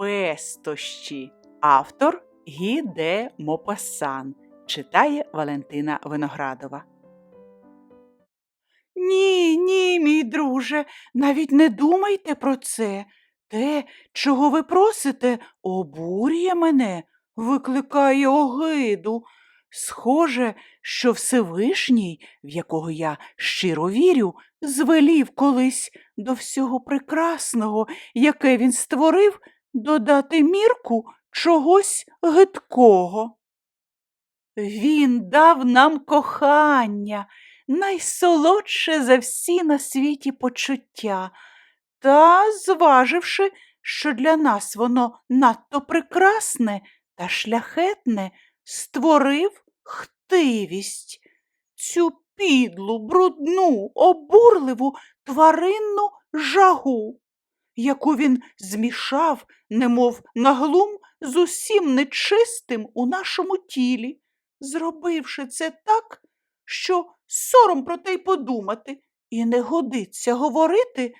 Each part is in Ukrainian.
Пестощі. Автор Гі де Мопасан. Читає Валентина Виноградова. Ні, ні, мій друже, навіть не думайте про це. Те, чого ви просите, обурює мене, викликає огиду. Схоже, що Всевишній, в якого я щиро вірю, звелів колись до всього прекрасного, яке він створив, додати мірку чогось гидкого. Він дав нам кохання, найсолодше за всі на світі почуття, та, зваживши, що для нас воно надто прекрасне та шляхетне, створив хтивість, цю підлу, брудну, обурливу тваринну жагу, яку він змішав, немов на глум, з усім нечистим у нашому тілі, зробивши це так, що сором про те й подумати, і не годиться говорити,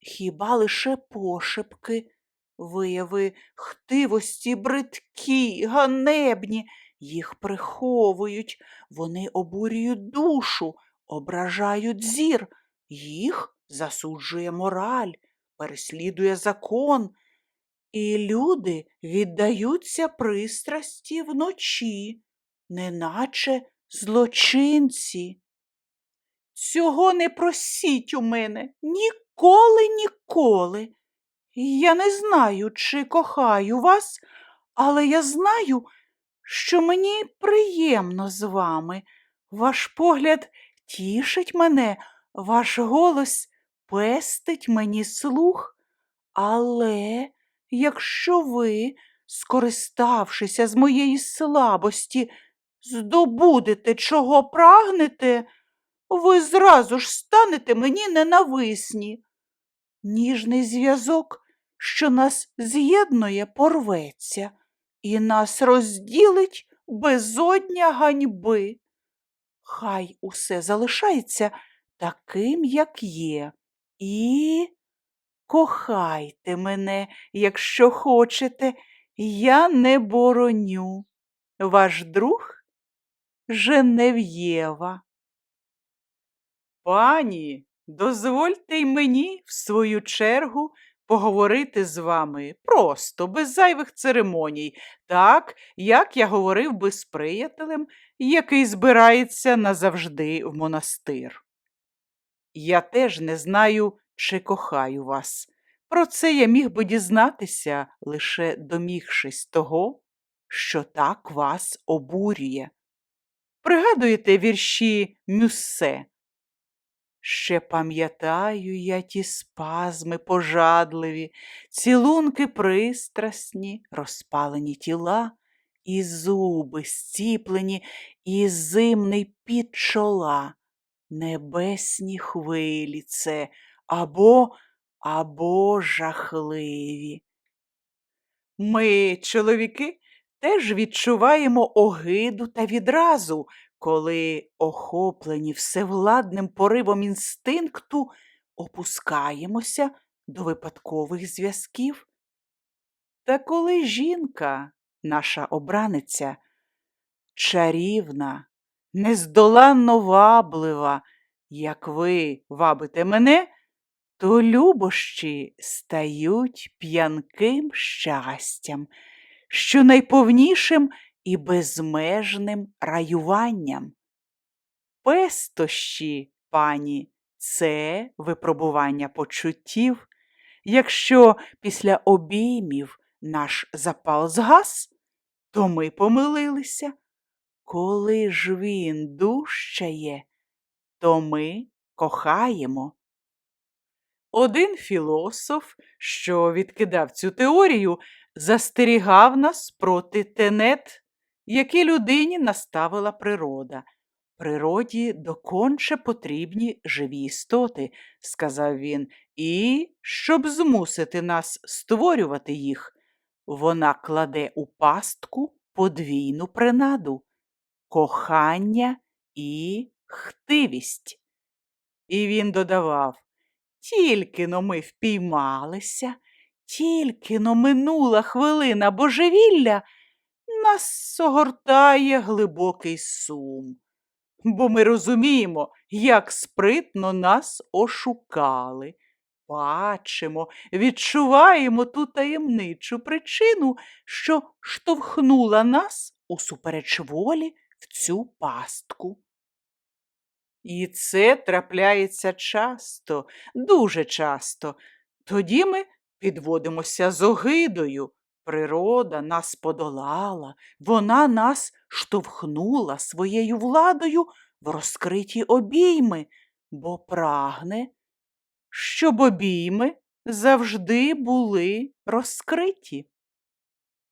хіба лише пошепки, вияви хтивості бридкі, ганебні, їх приховують, вони обурюють душу, ображають зір, їх засуджує мораль, переслідує закон, і люди віддаються пристрасті вночі, неначе злочинці. Цього не просіть у мене ніколи, ніколи. Я не знаю, чи кохаю вас, але я знаю, що мені приємно з вами. Ваш погляд тішить мене, ваш голос пестить мені слух. Але якщо ви, скориставшися з моєї слабості, здобудете, чого прагнете, ви зразу ж станете мені ненависні. Ніжний зв'язок, що нас з'єднує, порветься, і нас розділить безодня ганьби. Хай усе залишається таким, як є, і кохайте мене, якщо хочете, я не бороню. Ваш друг Женев'єва. Пані, дозвольте й мені, в свою чергу, поговорити з вами просто, без зайвих церемоній, так, як я говорив би з приятелем, який збирається назавжди в монастир. Я теж не знаю, чи кохаю вас. Про це я міг би дізнатися, лише домігшись того, що так вас обурює. Пригадуєте вірші Мюссе? Ще пам'ятаю я ті спазми пожадливі, цілунки пристрасні, розпалені тіла, і зуби зціплені, і зимний під чола, небесні хвилі це або, або жахливі. Ми, чоловіки, теж відчуваємо огиду та відразу, коли, охоплені всевладним поривом інстинкту, опускаємося до випадкових зв'язків. Та коли жінка, наша обраниця, чарівна, нездоланно ваблива, як ви вабите мене, то любощі стають п'янким щастям, що найповнішим і безмежним раюванням. Пестощі, пані, це випробування почуттів. Якщо після обіймів наш запал згас, то ми помилилися. Коли ж він дужчає, то ми кохаємо. Один філософ, що відкидав цю теорію, застерігав нас проти тенет, які людині наставила природа. Природі доконче потрібні живі істоти, сказав він, і, щоб змусити нас створювати їх, вона кладе у пастку подвійну принаду кохання і хтивість. І він додавав тільки но ми впіймалися, тільки но минула хвилина божевілля, нас огортає глибокий сум. Бо ми розуміємо, як спритно нас ошукали. Бачимо, відчуваємо ту таємничу причину, що штовхнула нас усупереч волі в цю пастку. І це трапляється часто, дуже часто. Тоді ми підводимося з огидою. Природа нас подолала, вона нас штовхнула своєю владою в розкриті обійми, бо прагне, щоб обійми завжди були розкриті.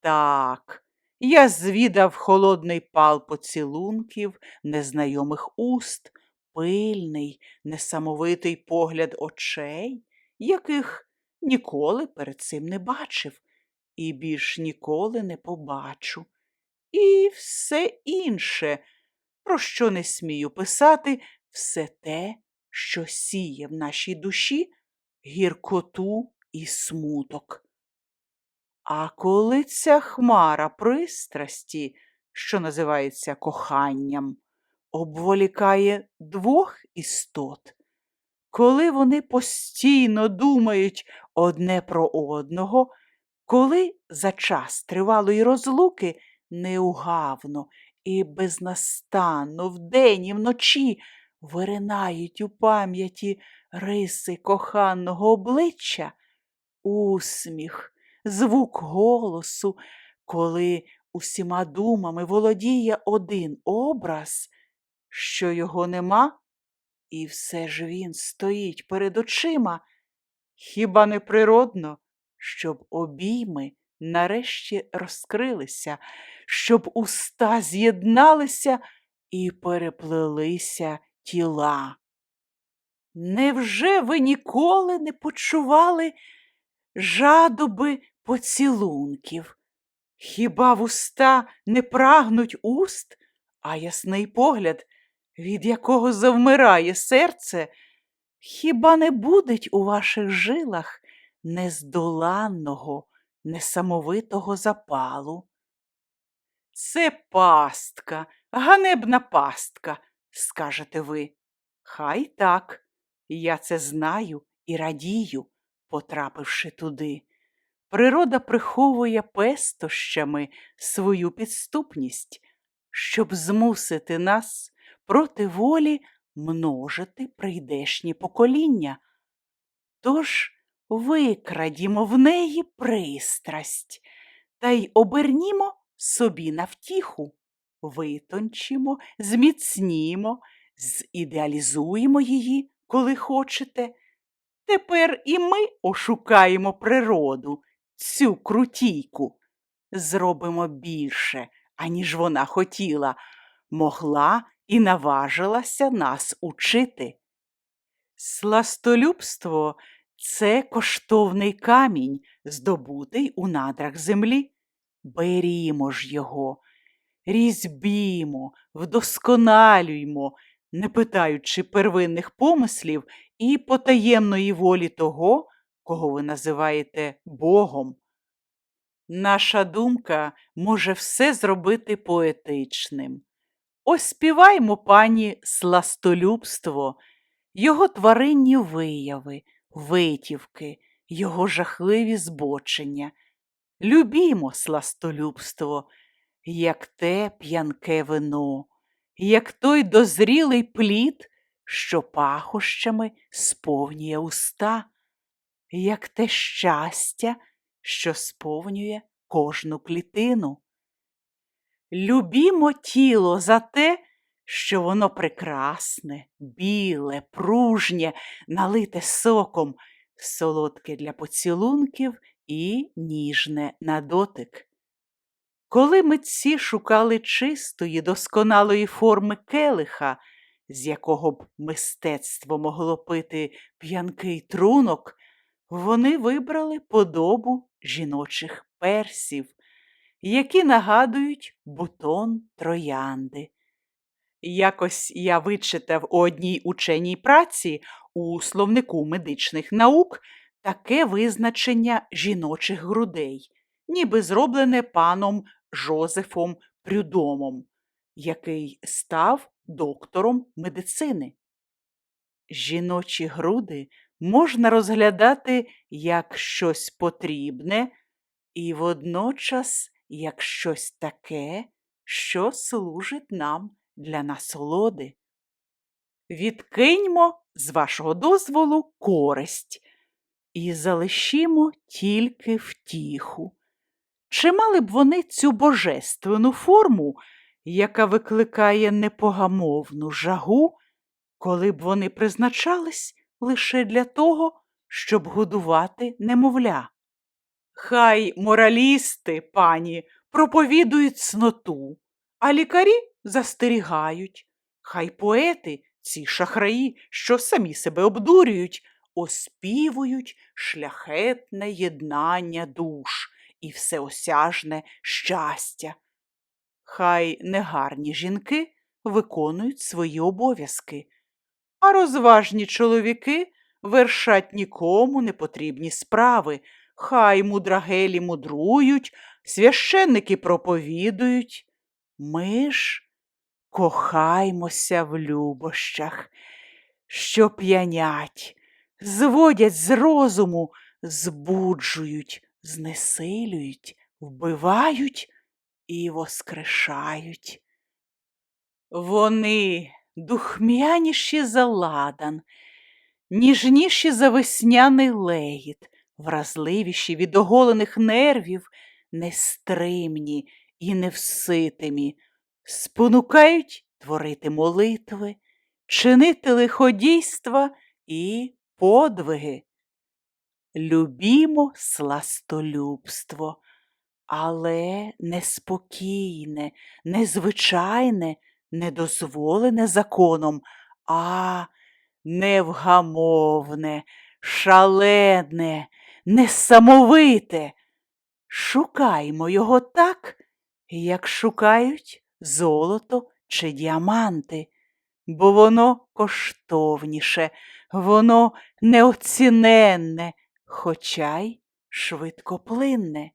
Так, я звідав холодний пал поцілунків, незнайомих уст, пильний, несамовитий погляд очей, яких ніколи перед цим не бачив і більш ніколи не побачу. І все інше, про що не смію писати, все те, що сіє в нашій душі гіркоту і смуток. А коли ця хмара пристрасті, що називається коханням, обволікає двох істот, коли вони постійно думають одне про одного, коли за час тривалої розлуки неугавно і безнастанно вдень і вночі виринають у пам'яті риси коханого обличчя, усміх, звук голосу, коли усіма думами володіє один образ, що його нема, і все ж він стоїть перед очима, хіба не природно, щоб обійми нарешті розкрилися, щоб уста з'єдналися і переплелися тіла. Невже ви ніколи не почували жадоби поцілунків? Хіба вуста не прагнуть уст, а ясний погляд, від якого завмирає серце, хіба не будить у ваших жилах нездоланного, несамовитого запалу? Це пастка, ганебна пастка, скажете ви. Хай так, я це знаю і радію, потрапивши туди. Природа приховує пестощами свою підступність, щоб змусити нас проти волі множити прийдешні покоління. Тож викрадімо в неї пристрасть та й обернімо собі на втіху, витончимо, зміцнімо, зідеалізуємо її, коли хочете. Тепер і ми ошукаємо природу, цю крутійку, зробимо більше, аніж вона хотіла, могла і наважилася нас учити. Сластолюбство це коштовний камінь, здобутий у надрах землі. Берімо ж його, різьбімо, вдосконалюймо, не питаючи первинних помислів і потаємної волі того, кого ви називаєте Богом. Наша думка може все зробити поетичним. Оспіваймо пані сластолюбство, його тваринні вияви, витівки, його жахливі збочення. Любімо сластолюбство, як те п'янке вино, як той дозрілий плід, що пахощами сповнює уста, як те щастя, що сповнює кожну клітину. Любімо тіло за те, що воно прекрасне, біле, пружнє, налите соком, солодке для поцілунків і ніжне на дотик. Коли митці шукали чистої, досконалої форми келиха, з якого б мистецтво могло пити п'янкий трунок, вони вибрали подобу жіночих персів, які нагадують бутон троянди. Якось я вичитав у одній ученій праці у словнику медичних наук таке визначення жіночих грудей, ніби зроблене паном Жозефом Прюдомом, який став доктором медицини. Жіночі груди можна розглядати як щось потрібне і водночас як щось таке, що служить нам для насолоди. Відкиньмо, з вашого дозволу, користь і залишімо тільки втіху. Чи мали б вони цю божественну форму, яка викликає непогамовну жагу, коли б вони призначались лише для того, щоб годувати немовля? Хай моралісти, пані, проповідують цноту, а лікарі застерігають. Хай поети, ці шахраї, що самі себе обдурюють, оспівують шляхетне єднання душ і всеосяжне щастя. Хай негарні жінки виконують свої обов'язки, а розважні чоловіки вершать нікому не потрібні справи, хай мудрагелі мудрують, священники проповідують. Ми ж кохаймося в любощах, що п'янять, зводять з розуму, збуджують, знесилюють, вбивають і воскрешають. Вони духмяніші за ладан, ніжніші за весняний легіт, вразливіші від оголених нервів, нестримні і невситимі, спонукають творити молитви, чинити лиходійства і подвиги. Любімо сластолюбство, але неспокійне, незвичайне, недозволене законом, а невгамовне, шалене, несамовите. Шукаймо його так, як шукають золото чи діаманти, бо воно коштовніше, воно неоціненне, хоча й швидкоплинне.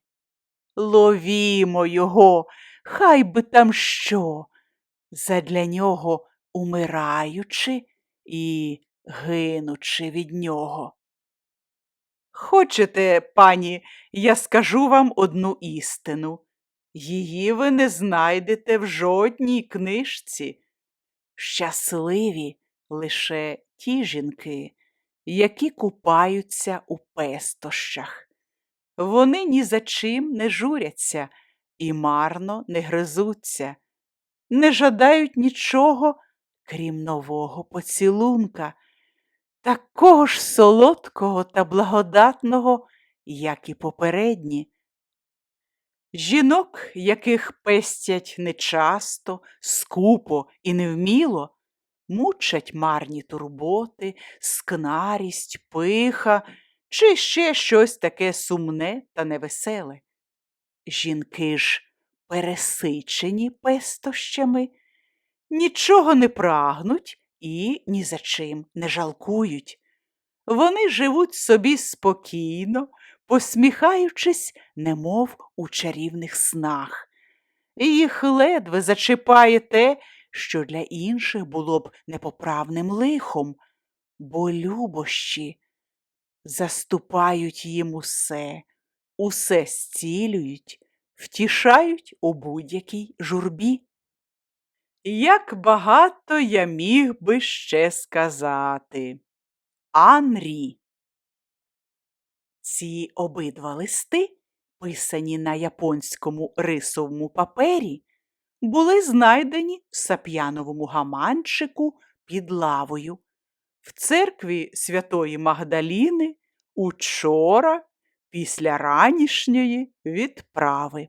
Ловімо його, хай би там що, задля нього умираючи і гинучи від нього. Хочете, пані, я скажу вам одну істину. Її ви не знайдете в жодній книжці. Щасливі лише ті жінки, які купаються у пестощах. Вони ні за чим не журяться і марно не гризуться, не жадають нічого, крім нового поцілунка, такого ж солодкого та благодатного, як і попередні. Жінок, яких пестять нечасто, скупо і невміло, мучать марні турботи, скнарість, пиха чи ще щось таке сумне та невеселе. Жінки ж пересичені пестощами, нічого не прагнуть і ні за чим не жалкують. Вони живуть собі спокійно, посміхаючись, немов у чарівних снах. Їх ледве зачіпає те, що для інших було б непоправним лихом, бо любощі заступають їм усе, усе зцілюють, втішають у будь-якій журбі. Як багато я міг би ще сказати. Анрі. Ці обидва листи, писані на японському рисовому папері, були знайдені в сап'яновому гаманчику під лавою, в церкві Святої Магдаліни учора після ранішньої відправи.